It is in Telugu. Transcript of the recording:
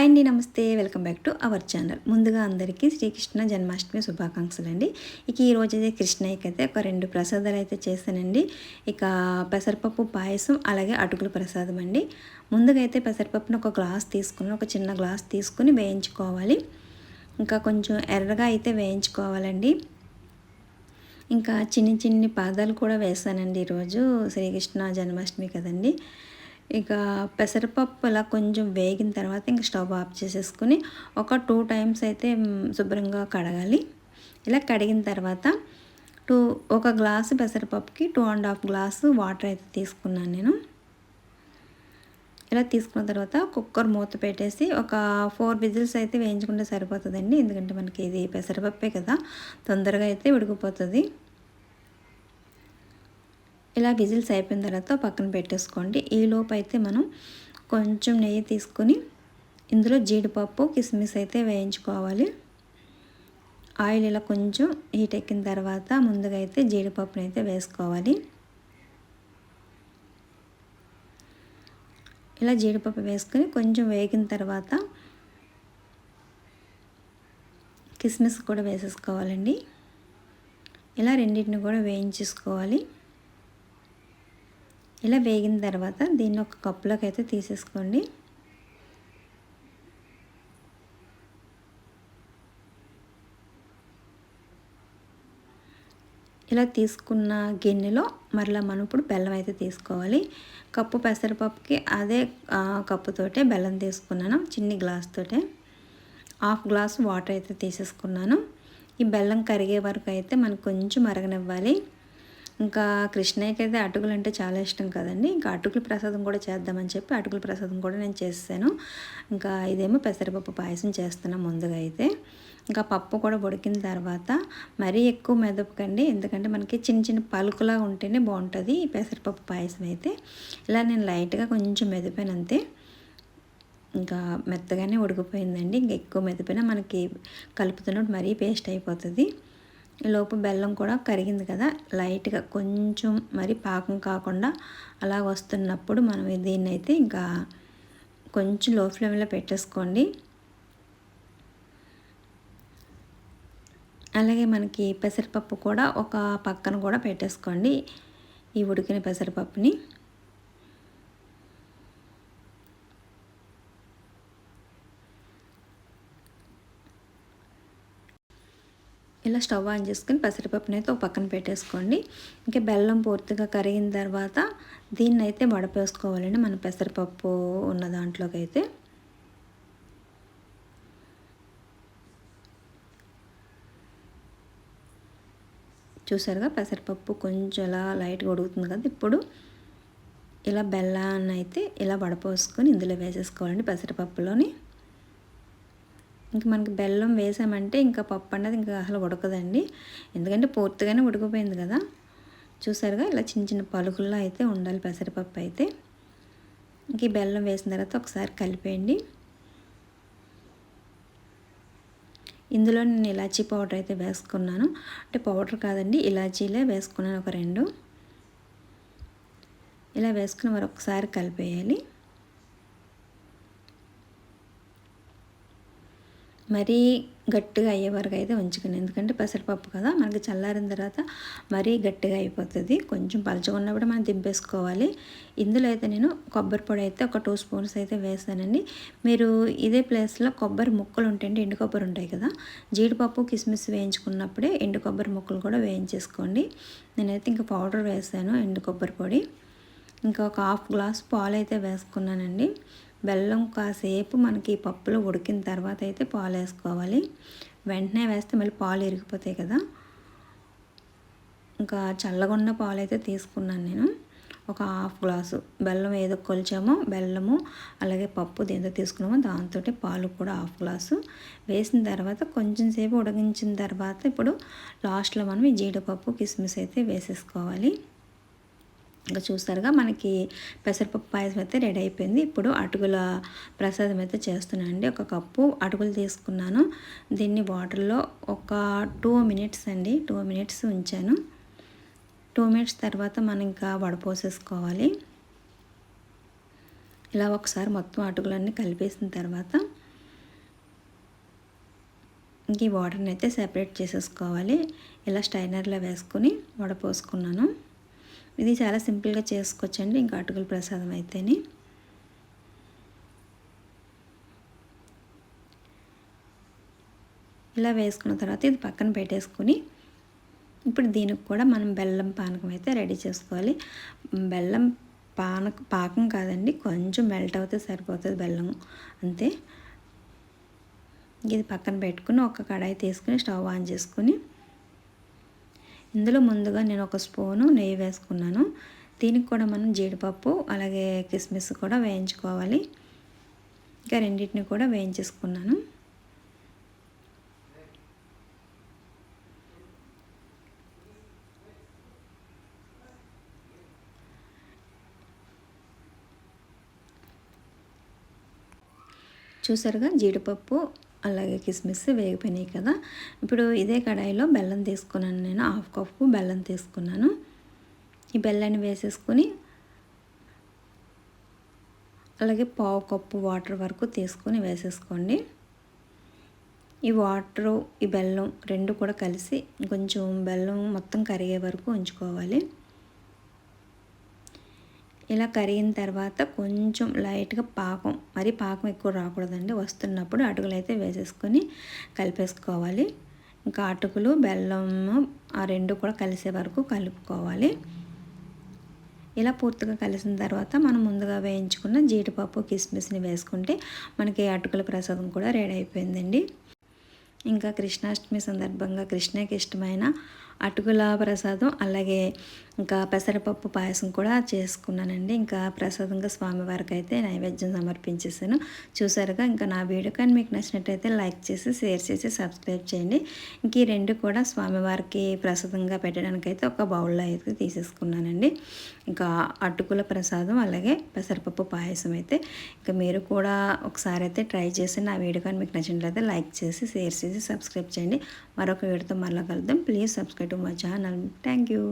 హాయ్ అండి నమస్తే. Welcome back to our channel. ముందుగా అందరికీ శ్రీకృష్ణ జన్మాష్టమి శుభాకాంక్షలు అండి ఇక ఈరోజు అయితే కృష్ణయ్యకి అయితే ఒక రెండు ప్రసాదాలు అయితే చేశానండి. ఇక పెసరపప్పు పాయసం అలాగే అటుకుల ప్రసాదం అండి. ముందుగా అయితే పెసరపప్పును ఒక గ్లాస్ తీసుకుని ఒక చిన్న గ్లాస్ తీసుకుని వేయించుకోవాలి. ఇంకా కొంచెం ఎర్రగా అయితే వేయించుకోవాలండి. ఇంకా చిన్ని చిన్ని పాదాలు కూడా వేసానండి ఈరోజు శ్రీకృష్ణ జన్మాష్టమి కదండి. ఇక పెసరపప్పు ఇలా కొంచెం వేగిన తర్వాత ఇంక స్టవ్ ఆఫ్ చేసేసుకుని ఒక టూ టైమ్స్ అయితే శుభ్రంగా కడగాలి. ఇలా కడిగిన తర్వాత టూ ఒక glass పెసరపప్పుకి two and half glass water అయితే తీసుకున్నాను నేను. ఇలా తీసుకున్న తర్వాత కుక్కర్ మూత పెట్టేసి ఒక ఫోర్ విజిల్స్ అయితే వేయించుకుంటే సరిపోతుందండి. ఎందుకంటే మనకి ఇది పెసరపప్పే కదా తొందరగా అయితే ఉడికిపోతుంది. ఇలా విజిల్స్ అయిపోయిన తర్వాత పక్కన పెట్టేసుకోండి. ఈ లోపు అయితే మనం కొంచెం నెయ్యి తీసుకొని ఇందులో జీడిపప్పు కిస్మిస్ అయితే వేయించుకోవాలి. ఆయిల్ ఇలా కొంచెం హీట్ ఎక్కిన తర్వాత ముందుగా అయితే జీడిపప్పుని అయితే వేసుకోవాలి. ఇలా జీడిపప్పు వేసుకొని కొంచెం వేగిన తర్వాత కిస్మిస్ కూడా వేసేసుకోవాలండి. ఇలా రెండింటిని కూడా వేయించేసుకోవాలి. ఇలా వేగిన తర్వాత దీన్ని ఒక కప్పులోకి అయితే తీసేసుకోండి. ఇలా తీసుకున్న గిన్నెలో మరలా మనం ఇప్పుడు బెల్లం అయితే తీసుకోవాలి. కప్పు పెసరపప్పుకి అదే కప్పుతోటే బెల్లం తీసుకున్నాను చిన్ని గ్లాస్ తోటే. హాఫ్ గ్లాస్ వాటర్ అయితే తీసేసుకున్నాను. ఈ బెల్లం కరిగే వరకు అయితే మనకు కొంచెం మరగనివ్వాలి. ఇంకా కృష్ణయ్యకి అయితే అటుకులు అంటే చాలా ఇష్టం కదండి. ఇంకా అటుకుల ప్రసాదం కూడా చేద్దామని చెప్పి అటుకుల ప్రసాదం కూడా నేను చేస్తాను ఇంకా ఇదేమో పెసరపప్పు పాయసం చేస్తున్నాను ముందుగా అయితే. ఇంకా పప్పు కూడా ఉడికిన తర్వాత మరీ ఎక్కువ మెదపకండి. ఎందుకంటే మనకి చిన్న చిన్న పలుకులా ఉంటేనే బాగుంటుంది ఈ పెసరపప్పు పాయసం అయితే. ఇలా నేను లైట్గా కొంచెం మెదిపాను అంతే. ఇంకా మెత్తగానే ఉడికిపోయిందండి. ఇంకా ఎక్కువ మెదిపోయినా మనకి కలుపుతున్నట్టు మరీ పేస్ట్ అయిపోతుంది. లోపు బెల్లం కూడా కరిగింది కదా లైట్గా కొంచెం మరి పాకం కాకుండా అలా వస్తున్నప్పుడు మనం దీన్ని అయితే ఇంకా కొంచెం లో ఫ్లేమ్లో పెట్టేసుకోండి. అలాగే మనకి పెసరపప్పు కూడా ఒక పక్కన కూడా పెట్టేసుకోండి ఈ ఉడికిన పెసరపప్పుని. ఇలా స్టవ్ ఆన్ చేసుకుని పెసరపప్పుని అయితే ఒక పక్కన పెట్టేసుకోండి. ఇంకా బెల్లం పూర్తిగా కరిగిన తర్వాత దీన్ని అయితే వడపేసుకోవాలండి మన పెసరపప్పు ఉన్న దాంట్లోకి అయితే చూసారుగా పెసరపప్పు కొంచెం ఇలా లైట్గా ఉడుగుతుంది కదా ఇప్పుడు. ఇలా బెల్లాన్ని అయితే ఇలా వడపోసుకొని ఇందులో వేసేసుకోవాలండి పెసరపప్పులోని. ఇంక మనకి బెల్లం వేసామంటే ఇంకా పప్పు అన్నది ఇంకా అసలు ఉడకదండి. ఎందుకంటే పూర్తిగానే ఉడికిపోయింది కదా. చూసారుగా ఇలా చిన్న చిన్న పలుకుల్లో అయితే ఉండాలి పెసరపప్పు అయితే. ఇంక ఈ బెల్లం వేసిన తర్వాత ఒకసారి కలిపేయండి. ఇందులో నేను ఇలాచీ పౌడర్ అయితే వేసుకున్నాను. అంటే పౌడర్ కాదండి ఇలాచీలే వేసుకున్నాను ఒక రెండు. ఇలా వేసుకుని మరొకసారి కలిపేయాలి. మరీ గట్టిగా అయ్యే వరకు అయితే ఉంచుకుని ఎందుకంటే పెసరపప్పు కదా మనకి చల్లారిన తర్వాత మరీ గట్టిగా అయిపోతుంది. కొంచెం పలుచుకున్నప్పుడు మనం దింపేసుకోవాలి. ఇందులో అయితే నేను కొబ్బరి పొడి అయితే ఒక టూ స్పూన్స్ అయితే వేసానండి. మీరు ఇదే ప్లేస్లో కొబ్బరి ముక్కలు ఉంటాయండి ఎండు కొబ్బరి ఉంటాయి కదా జీడిపప్పు కిస్మిస్ వేయించుకున్నప్పుడే ఎండు కొబ్బరి ముక్కలు కూడా వేయించేసుకోండి. నేనైతే ఇంకా పౌడర్ వేసాను ఎండు కొబ్బరి పొడి. ఇంకా ఒక హాఫ్ గ్లాస్ పాలు అయితే వేసుకున్నానండి. బెల్లం కాసేపు మనకి పప్పులో ఉడికిన తర్వాత అయితే పాలు వేసుకోవాలి. వెంటనే వేస్తే మళ్ళీ పాలు ఇరిగిపోతాయి కదా. ఇంకా చల్లగొన్న పాలు అయితే తీసుకున్నాను నేను. ఒక హాఫ్ గ్లాసు బెల్లం ఏదో కొలిచామో బెల్లము అలాగే పప్పు దేంతో తీసుకున్నామో దాంతో పాలు కూడా హాఫ్ గ్లాసు. వేసిన తర్వాత కొంచెం సేపు ఉడికించిన తర్వాత ఇప్పుడు లాస్ట్లో మనం ఈ జీడిపప్పు కిస్మిస్ అయితే వేసేసుకోవాలి. ఇంకా చూసారుగా మనకి పెసరపప్పు పాయసం అయితే రెడీ అయిపోయింది. ఇప్పుడు అటుకుల ప్రసాదం అయితే చేస్తున్నాను అండి ఒక కప్పు అటుకులు తీసుకున్నాను. దీన్ని వాటర్లో ఒక టూ మినిట్స్ అండి. టూ మినిట్స్ ఉంచాను. టూ మినిట్స్ తర్వాత మనం ఇంకా వడపోసేసుకోవాలి ఇలా ఒకసారి మొత్తం అటుకులన్నీ కలిపేసిన తర్వాత ఇంక ఈ వాటర్ని అయితే సెపరేట్ చేసేసుకోవాలి. ఇలా స్టైనర్లో వేసుకొని వడపోసుకున్నాను ఇది చాలా సింపుల్గా చేసుకోవచ్చండి. ఇంకా అటుకుల ప్రసాదం అయితేనే. ఇలా వేసుకున్న తర్వాత ఇది పక్కన పెట్టేసుకుని ఇప్పుడు దీనికి కూడా మనం బెల్లం పానకం అయితే రెడీ చేసుకోవాలి. బెల్లం పానక పాకం కాదండి. కొంచెం మెల్ట్ అవుతే సరిపోతుంది బెల్లం. అంతే. ఇది పక్కన పెట్టుకుని ఒక కడాయి తీసుకుని స్టవ్ ఆన్ చేసుకుని ఇందులో ముందుగా నేను ఒక స్పూను నెయ్యి వేసుకున్నాను. దీనికి కూడా మనం జీడిపప్పు అలాగే కిస్మిస్ కూడా వేయించుకోవాలి. ఇంకా రెండింటిని కూడా వేయించేసుకున్నాను. చూసారుగా? జీడిపప్పు అలాగే కిస్మిస్ వేగిపోయినాయి కదా. ఇప్పుడు ఇదే కడాయిలో బెల్లం తీసుకున్నాను నేను హాఫ్ కప్పు బెల్లం తీసుకున్నాను. ఈ బెల్లాన్ని వేసేసుకొని అలాగే పావు కప్పు వాటర్ వరకు తీసుకొని వేసేసుకోండి. ఈ వాటరు ఈ బెల్లం రెండు కూడా కలిసి కొంచెం బెల్లం మొత్తం కరిగే వరకు ఉంచుకోవాలి. ఇలా కరిగిన తర్వాత కొంచెం లైట్గా పాకం మరి పాకం ఎక్కువ రాకూడదండి. వస్తున్నప్పుడు అటుకులు అయితే వేసేసుకొని కలిపేసుకోవాలి. ఇంకా అటుకులు బెల్లం ఆ రెండు కూడా కలిసే వరకు కలుపుకోవాలి. ఇలా పూర్తిగా కలిసిన తర్వాత మనం ముందుగా వేయించుకున్న జీడిపప్పు కిస్మిస్ని వేసుకుంటే మనకి అటుకుల ప్రసాదం కూడా రెడీ అయిపోయిందండి. ఇంకా కృష్ణాష్టమి సందర్భంగా కృష్ణకి ఇష్టమైన అటుకుల ప్రసాదం అలాగే ఇంకా పెసరపప్పు పాయసం కూడా చేసుకున్నానండి. ఇంకా ప్రసాదంగా స్వామివారికి అయితే నైవేద్యం సమర్పించేసాను చూసారుగా ఇంకా నా వీడియో కానీ మీకు నచ్చినట్టయితే లైక్ చేసి షేర్ చేసి సబ్స్క్రైబ్ చేయండి. ఇంక ఈ రెండు కూడా స్వామివారికి ప్రసాదంగా పెట్టడానికైతే ఒక బౌల్లో అయితే తీసేసుకున్నానండి. ఇంకా అటుకుల ప్రసాదం అలాగే పెసరపప్పు పాయసం అయితే ఇంకా మీరు కూడా ఒకసారి అయితే ట్రై చేసి నా వీడియో కానీ మీకు నచ్చినట్లయితే లైక్ చేసి షేర్ చేసి సబ్స్క్రైబ్ చేయండి. మరొక వీడియోతో మళ్ళీ కలుద్దాం. Please subscribe to my channel. Thank you.